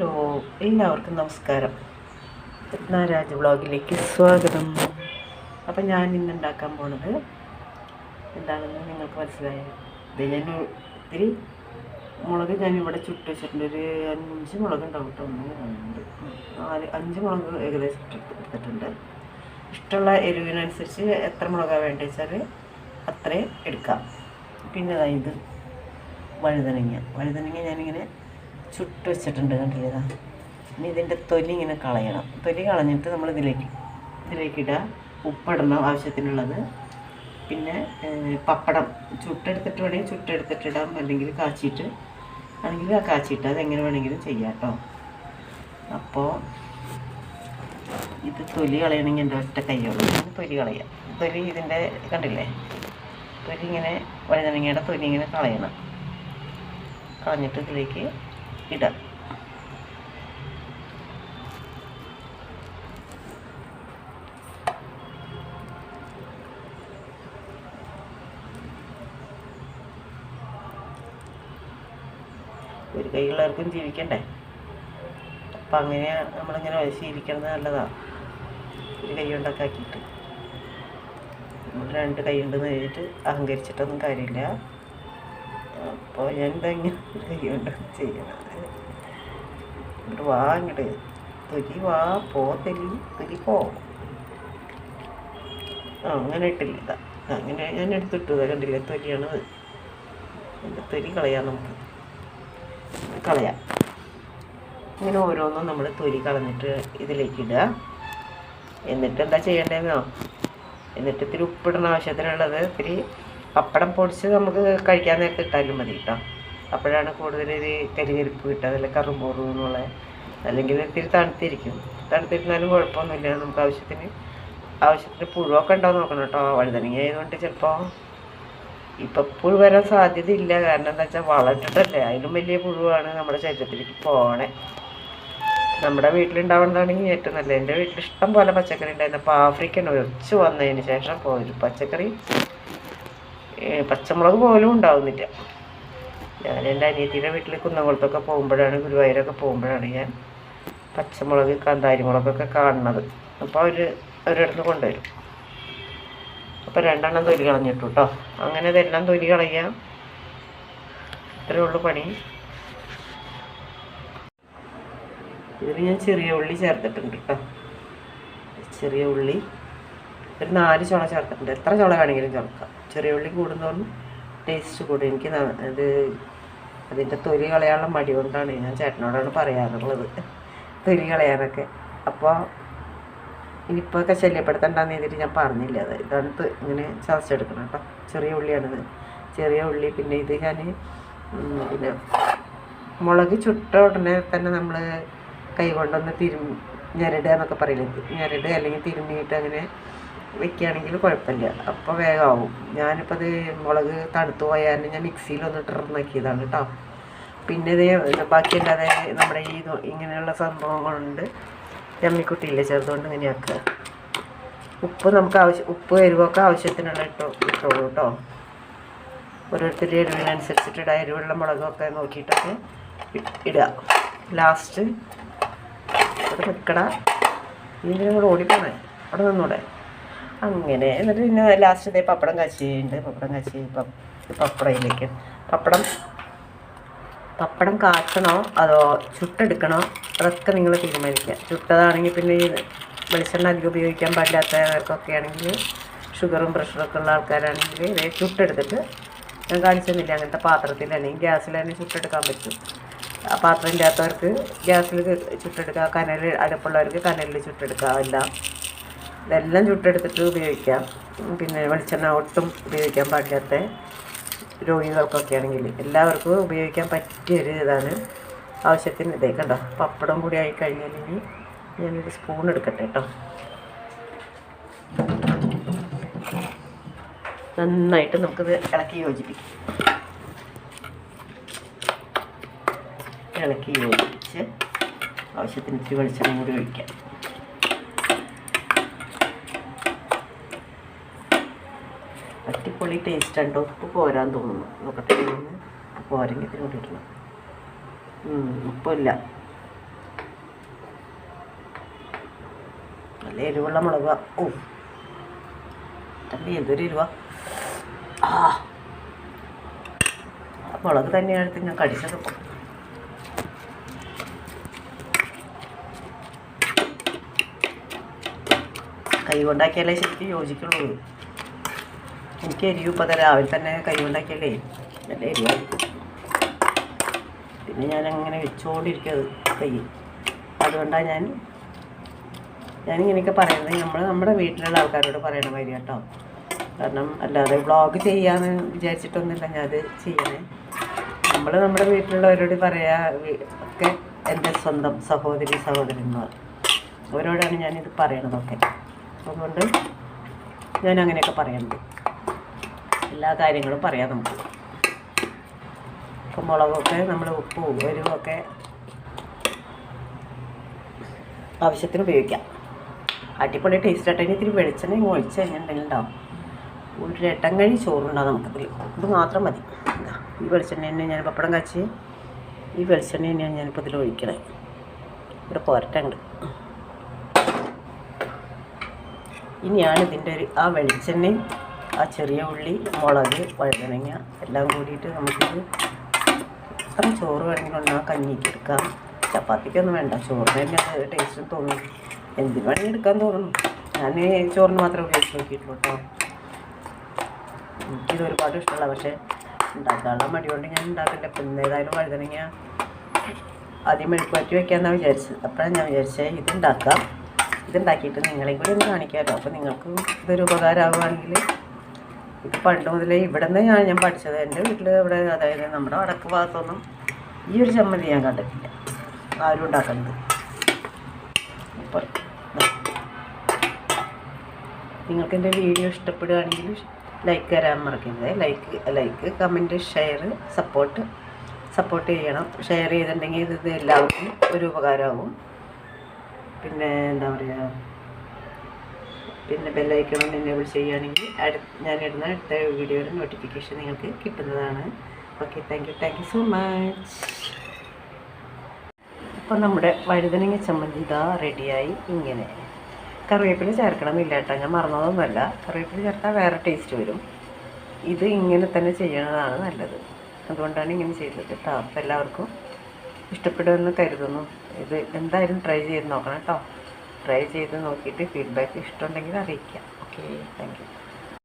Hello എല്ലാവർക്കും നമസ്കാരം. രത്നാരാജ് വ്ളോഗിലേക്ക് സ്വാഗതം. അപ്പം ഞാൻ ഇന്ന് ഉണ്ടാക്കാൻ പോണത് എന്താണെന്ന് നിങ്ങൾക്ക് മനസ്സിലായ? ഞാൻ ഒത്തിരി മുളക് ഞാൻ ഇവിടെ ചുട്ട് വെച്ചിട്ടുണ്ട്. ഒരു അഞ്ച് മുളക് ഉണ്ടാവും കേട്ടോ. ഒന്ന് രണ്ട് നാല് അഞ്ച് മുളക് ഏകദേശം എടുത്തിട്ടുണ്ട്. ഇഷ്ടമുള്ള എരിവിനനുസരിച്ച് എത്ര മുളക വേണ്ടത് വെച്ചാൽ അത്രയും എടുക്കാം. പിന്നെ ഇത് വഴുതനങ്ങ. വഴുതനങ്ങ ഞാനിങ്ങനെ ചുട്ട് വെച്ചിട്ടുണ്ട് കണ്ടില്ലേതാ ഇനി ഇതിന്റെ തൊലി ഇങ്ങനെ കളയണം. തൊലി കളഞ്ഞിട്ട് നമ്മൾ ഇതിലേക്ക് ഇതിലേക്ക് ഇടുക ഉപ്പിടണം ആവശ്യത്തിനുള്ളത്. പിന്നെ പപ്പടം. ചുട്ടെടുത്തിട്ട് വേണമെങ്കിൽ ചുട്ടെടുത്തിട്ടിടാം അല്ലെങ്കിൽ കാച്ചിയിട്ട്. അല്ലെങ്കിൽ ആ കാച്ചിയിട്ട് അതെങ്ങനെ വേണമെങ്കിലും ചെയ്യാം കേട്ടോ അപ്പോൾ ഇത് തൊലി കളയണമെങ്കിൽ എന്റെ ഒറ്റ കൈയുള്ളൂ തൊലി കളയാം. തൊലി ഇതിന്റെ കണ്ടില്ലേ? തൊലി ഇങ്ങനെ വഴുതനങ്ങയുടെ തൊലി ഇങ്ങനെ കളയണം. കളഞ്ഞിട്ട് ഇതിലേക്ക് ഇടാം. ഒരു കൈയുള്ളവർക്കും ജീവിക്കണ്ടേ? അപ്പം അങ്ങനെ നമ്മളിങ്ങനെ ശീലിക്കുന്നത് നല്ലതാണ് ഒരു കൈ കൊണ്ടൊക്കെ ആക്കിയിട്ട്. നമ്മൾ രണ്ട് കൈ ഉണ്ടെന്ന് കഴിഞ്ഞിട്ട് അഹങ്കരിച്ചിട്ടൊന്നും കാര്യമില്ല. അപ്പോൾ എന്തെങ്കിലും എന്താ ചെയ്യണം. ഇങ്ങോട്ട് വാ തൊലി വാ പോ തൊലി തൊലി പോ. ആ അങ്ങനെ ഇട്ടില്ല. അങ്ങനെ ഞാൻ എടുത്തിട്ടു. ഇതാ കണ്ടില്ലേ തൊലിയാണത് എന്റെ തൊലി കളയാം നമുക്ക്. കളയാം. ഇങ്ങനെ ഓരോന്നും നമ്മൾ തൊലി കളഞ്ഞിട്ട് ഇതിലേക്ക് ഇടുക. എന്നിട്ട് എന്താ ചെയ്യേണ്ടതെന്നോ? എന്നിട്ട് ഇത്തിരി ഉപ്പിടണ ആവശ്യത്തിനുള്ളത് ഇത്തിരി പപ്പടം പൊടിച്ച് നമുക്ക് കഴിക്കാൻ നേരത്തെ ഇട്ടാലും മതി കേട്ടോ. അപ്പോഴാണ് കൂടുതൽ ഒരു കരികരിപ്പ് കിട്ടുക അതല്ല കറുമുറു എന്നുള്ള. അല്ലെങ്കിൽ ഇത്തിരി തണുത്തിരിക്കും. തണുത്തിരുന്നാലും കുഴപ്പമൊന്നുമില്ല. നമുക്ക് ആവശ്യത്തിന് ആവശ്യത്തിന് പുഴുവൊക്കെ ഉണ്ടോ നോക്കണം കേട്ടോ. വഴുതനങ്ങ ആയതുകൊണ്ട് ചിലപ്പോൾ ഇപ്പം പുഴു വരാൻ സാധ്യതയില്ല. കാരണം എന്താ വെച്ചാൽ വളർത്തിട്ടല്ലേ അതിലും വലിയ പുഴുവാണ് നമ്മുടെ ശരീരത്തിലേക്ക് പോണേ. നമ്മുടെ വീട്ടിലുണ്ടാവുന്നതാണെങ്കിൽ ഏറ്റവും നല്ലത്. എന്റെ വീട്ടിൽ ഇഷ്ടം പോലെ പച്ചക്കറി ഉണ്ടായിരുന്നു. അപ്പോൾ ആഫ്രിക്കൻ ഒഴിച്ചു വന്നതിന് ശേഷം പോയി. പച്ചക്കറി പച്ചമുളക് പോലും ഉണ്ടാവുന്നില്ല. ഞാൻ എന്റെ അനിയത്തിയുടെ വീട്ടിൽ കുന്നംകുളത്തൊക്കെ പോകുമ്പോഴാണ് ഗുരുവായൂരൊക്കെ പോകുമ്പോഴാണ് ഞാൻ പച്ചമുളക് കാന്താരി മുളകൊക്കെ കാണുന്നത്. അപ്പോൾ അവർ അവരടുത്ത് കൊണ്ടുവരും. അപ്പോൾ രണ്ടെണ്ണം തൊലി കളഞ്ഞിട്ടു കേട്ടോ അങ്ങനെ ഇതെല്ലാം തൊലി കളയാം. ഇത്രയേ ഉള്ളൂ പണി. ഇതിൽ ഞാൻ ചെറിയ ഉള്ളി ചേർത്തിട്ടുണ്ട് കേട്ടോ ചെറിയ ഉള്ളി ഒരു നാല് ചുള ചേർത്തിട്ടുണ്ട്. എത്ര ചുള വേണമെങ്കിലും ചേർക്കാം. ചെറിയ ഉള്ളി കൂടുന്നതോറും ടേസ്റ്റ് കൂടും. എനിക്ക് അത് അതിന്റെ തൊലി കളയാനുള്ള മടി കൊണ്ടാണ് ഞാൻ ചേട്ടനോടാണ് പറയാറുള്ളത്. തൊലി കളയാനൊക്കെ. അപ്പോൾ ഇനിയിപ്പോൾ ഒക്കെ ശല്യപ്പെടുത്തണ്ടെന്ന് ചെയ്തിട്ട് ഞാൻ പറഞ്ഞില്ല. അത് ഇതാണ് ഇങ്ങനെ ചതച്ചെടുക്കണം കേട്ടോ. ചെറിയ ഉള്ളിയാണിത്. ചെറിയ ഉള്ളി പിന്നെ ഇത് ഞാൻ പിന്നെ മുളക് ചുട്ട ഉടനെ തന്നെ നമ്മൾ കൈ കൊണ്ടൊന്ന് തിരും ഞെരടുക എന്നൊക്കെ പറയില്ലേ? ഞെരടുക അല്ലെങ്കിൽ തിരുമ്മിയിട്ട് അങ്ങനെ വെക്കുകയാണെങ്കിൽ കുഴപ്പമില്ല. അപ്പോൾ വേഗമാവും. ഞാനിപ്പോൾ അത് മുളക് തണുത്ത് പോയാൽ ഞാൻ മിക്സിയിലൊന്ന് ടർന്നാക്കിയതാണ് കേട്ടോ. പിന്നെ ഇത് ബാക്കിയല്ലാതെ നമ്മുടെ ഈ ഇങ്ങനെയുള്ള സംഭവങ്ങളുണ്ട്. ജമ്മിക്കുട്ടിയില്ലേ ചെറുതുകൊണ്ട് ഇങ്ങനെ ആക്കുക ഉപ്പ് നമുക്ക് ആവശ്യം ഉപ്പ് എരിവൊക്കെ ആവശ്യത്തിനുള്ള ഇട്ടോ ഇട്ടോളൂ കേട്ടോ. ഓരോരുത്തരുടെ എരിവിനനുസരിച്ചിട്ട് ഇടുക എരിവുള്ള മുളകൊക്കെ നോക്കിയിട്ടൊക്കെ ഇടുക. ലാസ്റ്റ് ഇവിടെ നിൽക്കട. ഇതിന്റെ കൂടെ ഓടിപ്പോണേ? അവിടെ നിന്നൂടെ? അങ്ങനെ. എന്നിട്ട് പിന്നെ ലാസ്റ്റ് ഇതേ പപ്പടം കച്ചിയുണ്ട്. പപ്പടം കച്ചി പപ്പടയിലേക്ക്. പപ്പടം പപ്പടം കാച്ചണോ അതോ ചുട്ടെടുക്കണോ? അതൊക്കെ നിങ്ങൾ തീരുമാനിക്കുക. ചുട്ടതാണെങ്കിൽ പിന്നെ ഈ വെളിച്ചെണ്ണ അധികം ഉപയോഗിക്കാൻ പാടില്ലാത്തവർക്കൊക്കെ ആണെങ്കിൽ ഷുഗറും പ്രഷറൊക്കെ ഉള്ള ആൾക്കാരാണെങ്കിൽ ഇത് ചുട്ടെടുത്തിട്ട് ഞാൻ കാണിച്ചെന്നില്ല അങ്ങനത്തെ പാത്രത്തിൽ തന്നെ ഗ്യാസിൽ തന്നെ ചുട്ടെടുക്കാൻ പറ്റും. ആ പാത്രം ഇല്ലാത്തവർക്ക് ഗ്യാസിൽ ചുട്ടെടുക്കുക കനൽ അടുപ്പുള്ളവർക്ക് കനലിൽ ചുട്ടെടുക്കാം എല്ലാം. ഇതെല്ലാം ചുട്ടെടുത്തിട്ട് ഉപയോഗിക്കാം. പിന്നെ വെളിച്ചെണ്ണ ഒട്ടും ഉപയോഗിക്കാൻ പാടില്ലാത്ത രോഗികൾക്കൊക്കെ ആണെങ്കിൽ എല്ലാവർക്കും ഉപയോഗിക്കാൻ പറ്റിയൊരു ഇതാണ്. ആവശ്യത്തിന് ഇതേ കണ്ടോ പപ്പടം കൂടി ആയി ഇനി ഞാനൊരു സ്പൂൺ എടുക്കട്ടെ കേട്ടോ. നന്നായിട്ട് നമുക്കിത് ഇളക്കി യോജിപ്പിക്കാം. ഇളക്കി യോജിപ്പിച്ച് ആവശ്യത്തിന് ഇത്തിരി വെളിച്ചെണ്ണ കൂടി ഒഴിക്കാം. അടിപൊളി ടേസ്റ്റ് ഉണ്ടോ? ഉപ്പ് പോരാൻ തോന്നുന്നു. നോക്കട്ടെ പോരെങ്കിൽ ഇതിന് കൂടി ഇടണം. ഉപ്പില്ല. നല്ല എരിവുള്ള മുളക്. ഓ തമ്പി എന്തൊരു എരിവ. ആ മുളക് തന്നെയാണ് ഞാൻ കടിച്ചത് കൈ കൊണ്ടാക്കിയാലേ ശരിക്കും യോജിക്കുള്ളൂ. എനിക്ക് എരിവ് ഇപ്പോൾ രാവിലെ തന്നെ കൈ കൊണ്ടാക്കിയാലേ നല്ല എരിവായിരിക്കും പിന്നെ അങ്ങനെ വെച്ചുകൊണ്ടിരിക്കുന്നത് കൈ അതുകൊണ്ടാണ് ഞാൻ ഞാനിങ്ങനെയൊക്കെ പറയുന്നത്. നമ്മൾ നമ്മുടെ വീട്ടിലുള്ള ആൾക്കാരോട് പറയണ മാതിരി കേട്ടോ. കാരണം അല്ലാതെ വ്ളോഗ് ചെയ്യാന്ന് വിചാരിച്ചിട്ടൊന്നുമില്ല ഞാൻ അത് ചെയ്യണേ. നമ്മൾ നമ്മുടെ വീട്ടിലുള്ളവരോട് പറയാ ഒക്കെ എന്റെ സ്വന്തം സഹോദരി സഹോദരന്മാർ അവരോടാണ് ഞാനിത് പറയണതൊക്കെ. അതുകൊണ്ട് ഞാൻ അങ്ങനെയൊക്കെ പറയുന്നത് എല്ലാ കാര്യങ്ങളും പറയാം നമുക്ക്. ഇപ്പം മുളകൊക്കെ നമ്മൾ ഉപ്പും എരിവൊക്കെ ആവശ്യത്തിന് ഉപയോഗിക്കാം. അടിപൊളി ടേസ്റ്റ് ആയിട്ട് ഇത്തിരി വെളിച്ചെണ്ണയും ഇങ്ങ് ഒഴിച്ച് കഴിഞ്ഞിട്ടുണ്ടെങ്കിൽ ഉണ്ടാവും. ഒരു രട്ടം കഴി ചോറുണ്ടാവും നമുക്കതിൽ ഇത് മാത്രം മതി. ഈ വെളിച്ചെണ്ണ തന്നെ ഞാൻ പപ്പടം കാച്ചി. ഈ വെളിച്ചെണ്ണ തന്നെയാണ് ഞാനിപ്പോൾ ഇതിൽ ഒഴിക്കണേ. ഇവിടെ പോരട്ടുണ്ട്. ഇനിയാണ് ഇതിന്റെ ഒരു ആ വെളിച്ചെണ്ണയും ആ ചെറിയ ഉള്ളി മുളക് വഴുതനങ്ങ എല്ലാം കൂടിയിട്ട് നമുക്കിത് എത്ര ചോറ് വേണമെങ്കിലും ആ കഞ്ഞിക്ക് എടുക്കാം. ചപ്പാത്തിക്കൊന്നും വേണ്ട ചോറിന് തന്നെ അത് ടേസ്റ്റ് തോന്നും. എന്തിനു വേണമെങ്കിൽ എടുക്കാൻ തോന്നുന്നു ഞാൻ ചോറിന് മാത്രമേ ഉപയോഗിച്ച് നോക്കിയിട്ടുള്ളൂ കേട്ടോ എനിക്കിത് ഒരുപാട് ഇഷ്ടമുള്ള പക്ഷേ ഉണ്ടാക്കാനുള്ള മടി കൊണ്ട് ഞാൻ ഉണ്ടാക്കില്ല അപ്പം എന്തായാലും വഴുതനങ്ങ ആദ്യം മെഴുക്കുമാറ്റി വയ്ക്കാമെന്നാണ് വിചാരിച്ചത്. അപ്പോഴാണ് ഞാൻ വിചാരിച്ചത് ഇത് ഉണ്ടാക്കാം ഇതുണ്ടാക്കിയിട്ട് നിങ്ങളെയും കൂടി ഒന്ന് കാണിക്കാമല്ലോ അപ്പോൾ നിങ്ങൾക്ക് ഇതൊരു ഉപകാരമാവുകയാണെങ്കിൽ ഇത് പണ്ട് മുതലേ ഇവിടെ നിന്ന് ഞാൻ ഞാൻ പഠിച്ചത് എന്റെ വീട്ടിൽ ഇവിടെ അതായത് നമ്മുടെ വടക്ക് ഭാഗത്തൊന്നും ഈ ഒരു ചമ്മന്തി ഞാൻ കണ്ടിട്ടില്ല. ആരും ഉണ്ടാക്കുന്നത് അപ്പോൾ നിങ്ങൾക്ക് എന്റെ വീഡിയോ ഇഷ്ടപ്പെടുകയാണെങ്കിൽ ലൈക്ക് തരാൻ മറക്കരുത്. Like like comment share support support ചെയ്യണം. ഷെയർ ചെയ്തിട്ടുണ്ടെങ്കിൽ ഇത് എല്ലാവർക്കും ഒരു ഉപകാരമാകും പിന്നെ എന്താ പറയുക പിന്നെ ബെല്ലൈക്കണം എനേബിൾ ചെയ്യുകയാണെങ്കിൽ ഞാനിടുന്ന അടുത്ത വീഡിയോയുടെ നോട്ടിഫിക്കേഷൻ നിങ്ങൾക്ക് കിട്ടുന്നതാണ്. Okay thank you thank you so much അപ്പോൾ നമ്മുടെ വഴുതനങ്ങ ചമ്മന്തി ഇതാ റെഡിയായി ഇങ്ങനെ. കറിവേപ്പില ചേർക്കണമെന്നില്ല കേട്ടോ ഞാൻ മറന്നതൊന്നുമല്ല. കറിവേപ്പില ചേർത്താൽ വേറെ ടേസ്റ്റ് വരും. ഇത് ഇങ്ങനെ തന്നെ ചെയ്യുന്നതാണ് നല്ലത്. അതുകൊണ്ടാണ് ഇങ്ങനെ ചെയ്തത് കേട്ടോ. അപ്പോൾ എല്ലാവർക്കും ഇഷ്ടപ്പെടുമെന്ന് കരുതുന്നു. ഇത് എന്തായാലും ട്രൈ ചെയ്ത് നോക്കണം കേട്ടോ. ട്രൈ ചെയ്ത് നോക്കിയിട്ട് ഫീഡ്ബാക്ക് ഇഷ്ടമുണ്ടെങ്കിൽ അറിയിക്കാം. Okay thank